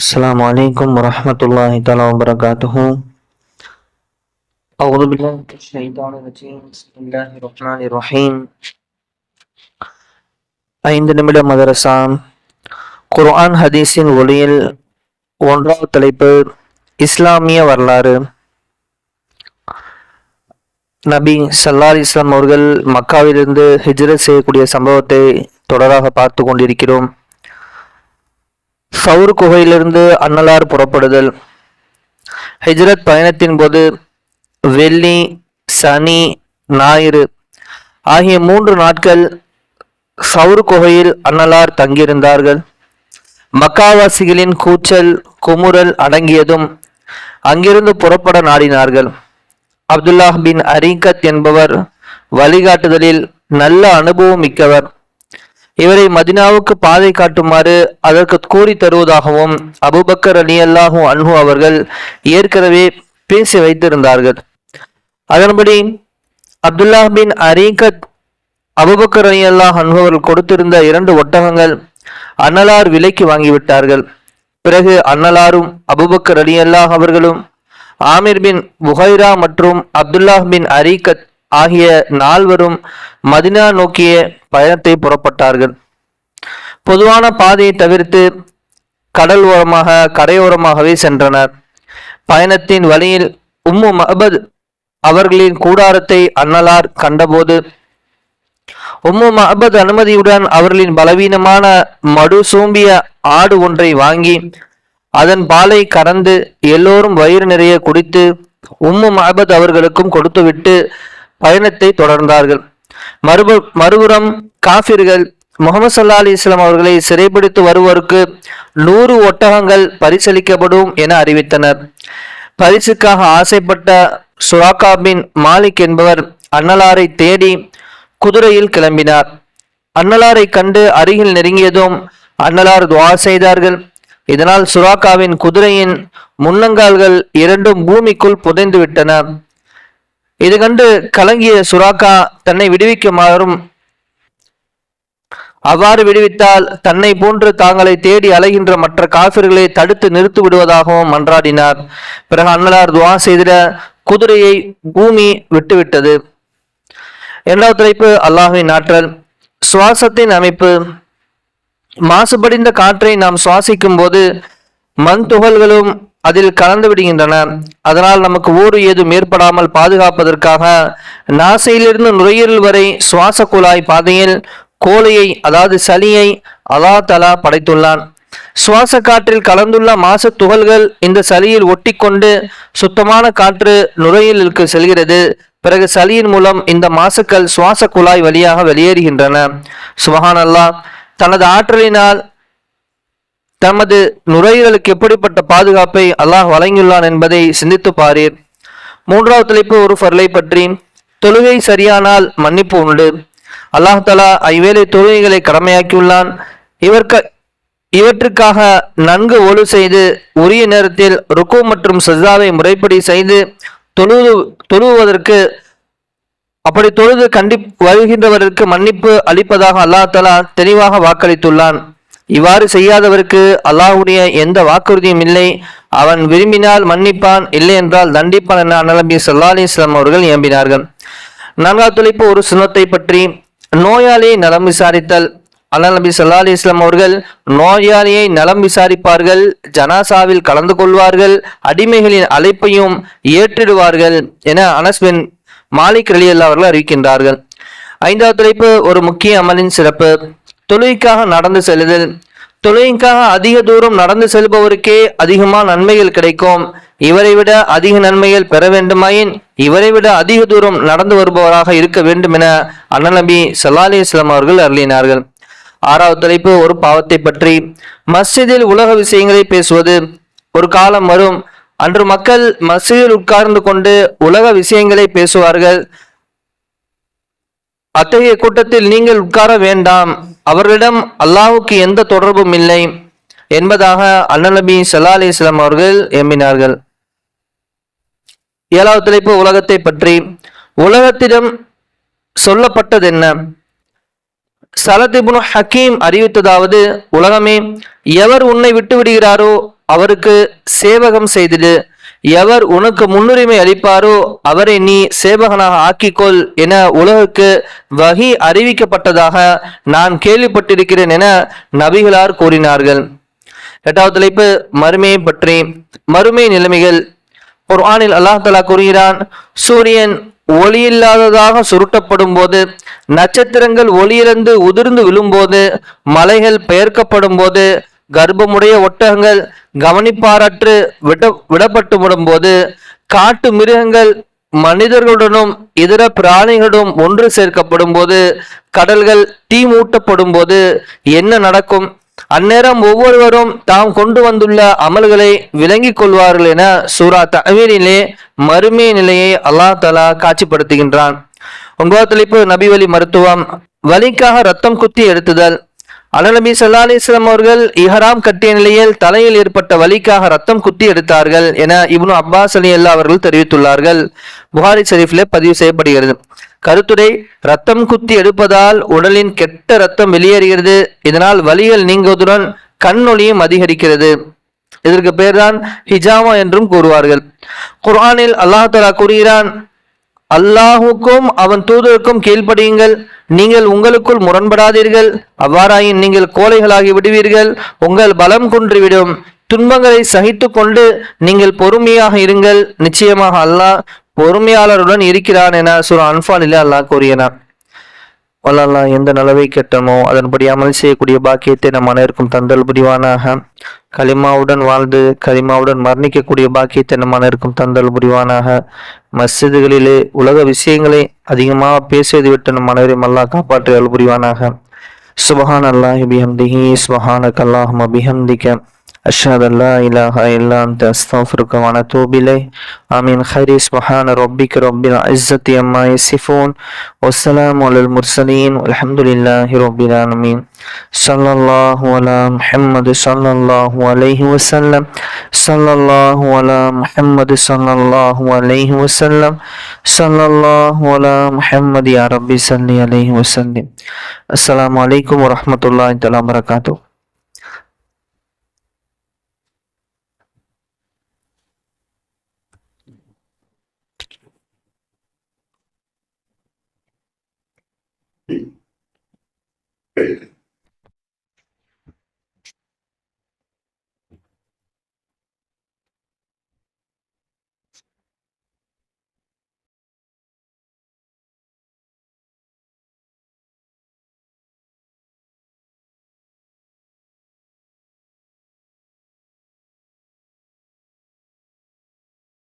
السلام عليكم ورحمة الله تعالى وبركاته أعوذ بالله من الشيطان الرجيم بسم الله الرحمن الرحيم ஐந்து நிமிட மதரசா குர்ஆன் ஹதீஸின் ஒளியில் ஒன்றாவது தலைப்பு இஸ்லாமிய வரலாறு நபி சல்லார் இஸ்லாம் அவர்கள் மக்காவிலிருந்து ஹிஜ்ரத் செய்யக்கூடிய சம்பவத்தை தொடராக பார்த்து கொண்டிருக்கிறோம் சவுர் குகையிலிருந்து அன்னலார் புறப்படுதல். ஹிஜ்ரத் பயணத்தின் போது வெள்ளி சனி ஞாயிறு ஆகிய மூன்று நாட்கள் சவுர் குகையில் அன்னலார் தங்கியிருந்தார்கள். மக்காவாசிகளின் கூச்சல் குமுறல் அடங்கியதும் அங்கிருந்து புறப்பட நாடினார்கள். அப்துல்லாஹ் பின் அரீகத் என்பவர் வழிகாட்டுதலில் நல்ல அனுபவம் மிக்கவர். இவரை மதினாவுக்கு பாதை காட்டுமாறு அதற்கு கூறி தருவதாகவும் அபுபக்கர் அலி அல்லாஹூ அன்ஹு அவர்கள் ஏற்கனவே பேசி வைத்திருந்தார்கள். அதன்படி அப்துல்லா பின் அரீகத் அபுபக்கர் அலி அல்லாஹ் அன்ஹு அவர்கள் கொடுத்திருந்த இரண்டு ஒட்டகங்கள் அன்னலார் விலைக்கு வாங்கிவிட்டார்கள். பிறகு அன்னலாரும் அபுபக்கர் அலி அல்லாஹ் அவர்களும் ஆமிர் பின் புகைரா மற்றும் அப்துல்லாஹ் பின் அரீகத் ஆகிய நால்வரும் மதினா நோக்கிய பயணத்தை புறப்பட்டார்கள். பொதுவான பாதையை தவிர்த்து கடல் ஓரமாக கரையோரமாகவே சென்றனர். பயணத்தின் வழியில் உம்மு மஹபத் அவர்களின் கூடாரத்தை அன்னலார் கண்டபோது உம்மு மஹபத் அனுமதியுடன் அவர்களின் பலவீனமான மடு சூம்பிய ஆடு ஒன்றை வாங்கி அதன் பாலை கறந்து எல்லோரும் வயிறு நிறைய குடித்து உம்மு மஹபத் அவர்களுக்கும் கொடுத்துவிட்டு பயணத்தை தொடர்ந்தார்கள். மறுபு மறுபுறம் காபிர்கள் முகமது சல்லா அலி இஸ்லாம் அவர்களை சிறைப்பிடித்து வருவோருக்கு நூறு ஒட்டகங்கள் பரிசளிக்கப்படும் என அறிவித்தனர். பரிசுக்காக ஆசைப்பட்ட சுராக்கா பின் மாலிக் என்பவர் அன்னலாரை தேடி குதிரையில் கிளம்பினார். அன்னலாரை கண்டு அருகில் நெருங்கியதும் அன்னலார் துவா செய்தார்கள். இதனால் சுராக்காவின் குதிரையின் முன்னங்கால்கள் இரண்டும் பூமிக்குள் புதைந்து விட்டன. இது கண்டு கலங்கிய சுராக்கா தன்னை விடுவிக்குமாறும் அவ்வாறு விடுவித்தால் தன்னை போன்று தாங்களை தேடி அலைகின்ற மற்ற காபிர்களை தடுத்து நிறுத்தி விடுவதாகவும் மன்றாடினார். பிறகு அன்னலார் துவா செய்திட குதிரையை பூமி விட்டுவிட்டது. இரண்டாவது தலைப்பு அல்லாஹின் ஆற்றல். சுவாசத்தின் அமைப்பு. மாசுபடிந்த காற்றை நாம் சுவாசிக்கும் போது மண் துகள்களும் அதில் கலந்து விடுகின்றன. அதனால் நமக்கு ஊறு ஏதும் ஏற்படாமல் பாதுகாப்பதற்காக நாசையிலிருந்து நுரையீரல் வரை சுவாச குழாய் பாதையில் கோழையை அதாவது சளியை அல்லா தலா படைத்துள்ளான். சுவாச காற்றில் கலந்துள்ள மாசு துகள்கள் இந்த சளியில் ஒட்டிக்கொண்டு சுத்தமான காற்று நுரையீரலுக்கு செல்கிறது. பிறகு சளியின் மூலம் இந்த மாசுக்கள் சுவாச குழாய் வழியாக வெளியேறுகின்றன. சுபஹான் அல்லாஹ் தனது ஆற்றலினால் தமது நுரையீரலுக்கு எப்படிப்பட்ட பாதுகாப்பை அல்லாஹ் வழங்கியுள்ளான் என்பதை சிந்தித்து பாரீர். மூன்றாவது தலைப்பு ஒரு ஃபர்லை பற்றி. தொழுகை சரியானால் மன்னிப்பு உண்டு. அல்லாஹ் தலா ஐவேளை தொழுகைகளை கடமையாக்கியுள்ளான். இவர்க இவற்றுக்காக நன்கு ஒழு செய்து உரிய நேரத்தில் ருக்கு மற்றும் சஜாவை முறைப்படி செய்து தொழுது தொழுவதற்கு அப்படி தொழுது கண்டி வருகின்றவருக்கு மன்னிப்பு அளிப்பதாக அல்லாஹ் தலா தெளிவாக வாக்களித்துள்ளான். இவ்வாறு செய்யாதவருக்கு அல்லாஹுடைய எந்த வாக்குறுதியும் இல்லை. அவன் விரும்பினால் மன்னிப்பான் இல்லை என்றால் தண்டிப்பான் என அனலபி சல்லா அலி இஸ்லாம் அவர்கள் ஏம்பினார்கள் நான்காவது துளைப்பு ஒரு சுனத்தை பற்றி நோயாளியை நலம் விசாரித்தல். அல்லாஹ் நபி சல்லா அலி இஸ்லாம் அவர்கள் நோயாளியை நலம் விசாரிப்பார்கள் ஜனாசாவில் கலந்து கொள்வார்கள் அடிமைகளின் அழைப்பையும் ஏற்றிடுவார்கள் என அனஸ்வின் மாலிக் அலி அல்லா அவர்கள் அறிவிக்கின்றார்கள். ஐந்தாவது தலைப்பு ஒரு முக்கிய அமலின் சிறப்பு. தொழுகைக்காக நடந்து செல்லுதல். தொழுகைக்காக அதிக தூரம் நடந்து செல்பவருக்கே அதிகமான நன்மைகள் கிடைக்கும். இவரை விட அதிக நன்மைகள் பெற வேண்டுமாயின் இவரை விட அதிக தூரம் நடந்து வருபவராக இருக்க வேண்டும் என அண்ணநபி சல்லா இஸ்லாம் அவர்கள் அருளினார்கள். ஆறாவது தலைப்பு ஒரு பாவத்தை பற்றி. மஸ்ஜிதில் உலக விஷயங்களை பேசுவது. ஒரு காலம் வரும். அன்று மக்கள் மஸ்ஜிதில் உட்கார்ந்து கொண்டு உலக விஷயங்களை பேசுவார்கள். அத்தகைய கூட்டத்தில் நீங்கள் உட்கார வேண்டாம். அவர்களிடம் அல்லாஹுக்கு எந்த தொடர்பும் இல்லை என்பதாக அண்ணநபி சல்லா அலி இஸ்லாம் அவர்கள் எம்பினார்கள். ஏழாவது தலைப்பு உலகத்தை பற்றி. உலகத்திடம் சொல்லப்பட்டது என்ன? சலதிபுன் ஹக்கீம் அறிவித்ததாவது உலகமே எவர் உன்னை விட்டு விடுகிறாரோ அவருக்கு சேவகம் செய்திடு எவர் உனக்கு முன்னுரிமை அளிப்பாரோ அவரை நீ சேவகனாக ஆக்கிக்கொள் என உலகுக்கு வகி அறிவிக்கப்பட்டதாக நான் கேள்விப்பட்டிருக்கிறேன் என நபிகளார் கூறினார்கள். எட்டாவது தலைப்பு மறுமையை பற்றி. மறுமை நிலைமைகள். குர்ஆனில் அல்லாஹ் தலா கூறுகிறான் சூரியன் ஒளியில்லாததாக சுருட்டப்படும் போது நட்சத்திரங்கள் ஒளியிலிருந்து உதிர்ந்து விழும்போது மலைகள் பெயர்க்கப்படும் போது கர்ப்பமுடைய ஒட்டகங்கள் கவனிப்பாரற்று விட விடப்பட்டு விடும்போது காட்டு மிருகங்கள் மனிதர்களுடனும் இதர பிராணிகளுடன் ஒன்று சேர்க்கப்படும் போது கடல்கள் தீ மூட்டப்படும் போது என்ன நடக்கும்? அந்நேரம் ஒவ்வொருவரும் தாம் கொண்டு வந்துள்ள அமல்களை விளங்கிக் கொள்வார்கள் என சூரா தவீரிலே மறுமை நிலையை அல்லாஹ் தலா காட்சிப்படுத்துகின்றான். ஒன்பதாவது தலைப்பு நபிவலி மருத்துவம். வலிக்காக ரத்தம் குத்தி எடுத்துதல். அலநபி சல்லா அலிஸ்லாம் அவர்கள் இஹராம் கட்டிய நிலையில் தலையில் ஏற்பட்ட வலிக்காக ரத்தம் குத்தி எடுத்தார்கள் என இப்னு அப்பாஸ் அலி அல்லா அவர்கள் தெரிவித்துள்ளார்கள். புகாரி ஷெரீஃபில் பதிவு செய்யப்படுகிறது. கருத்துரை ரத்தம் குத்தி எடுப்பதால் உடலின் கெட்ட ரத்தம் வெளியேறுகிறது. இதனால் வலிகள் நீங்குவதுடன் கண்ணொளியும் அதிகரிக்கிறது. இதற்கு பேர்தான் ஹிஜாமா என்றும் கூறுவார்கள். குர்ஆனில் அல்லாஹ் தலா கூறுகிறான் அல்லாஹுக்கும் அவன் தூதருக்கும் கீழ்ப்படியுங்கள். நீங்கள் உங்களுக்குள் முரண்படாதீர்கள். அவ்வாறாயின் நீங்கள் கோழைகளாகி விடுவீர்கள். உங்கள் பலம் குன்றிவிடும். துன்பங்களை சகித்து கொண்டு நீங்கள் பொறுமையாக இருங்கள். நிச்சயமாக அல்லாஹ் பொறுமையாளருடன் இருக்கிறான் என சுர அன்பாலிலே அல்லாஹ் கூறியனான் வல்லல்லா எந்த நலவை கெட்டனோ அதன்படி அமல் செய்யக்கூடிய பாக்கியத்தை நம் அனைவருக்கும் தந்தல் புரிவானாக. கலிமாவுடன் வாழ்ந்து கலிமாவுடன் மரணிக்கக்கூடிய பாக்கியத்தை நம் அனைவருக்கும் தந்தல் புரிவானாக. மஸ்ஜிதுகளிலே உலக விஷயங்களை அதிகமாக பேசியது விட்டு நம் அனைவரையும் அல்லாஹ் காப்பாற்றியல் புரிவானாக. சுபஹான் அல்லாஹி பிஹம்திஹி சுபஹானக் அல்லாஹும பிஹம்திக. أشهد أن لا إله إلا أنت أستغفرك وأتوب إليه آمين. خير سبحان ربك رب العزة عما يصفون والسلام على المرسلين والحمد لله رب العالمين. صلى الله على محمد صلى الله عليه وسلم. صلى الله على محمد صلى الله عليه وسلم. صلى الله على محمد يا ربي صل عليه وسلم. السلام عليكم ورحمة الله وبركاته.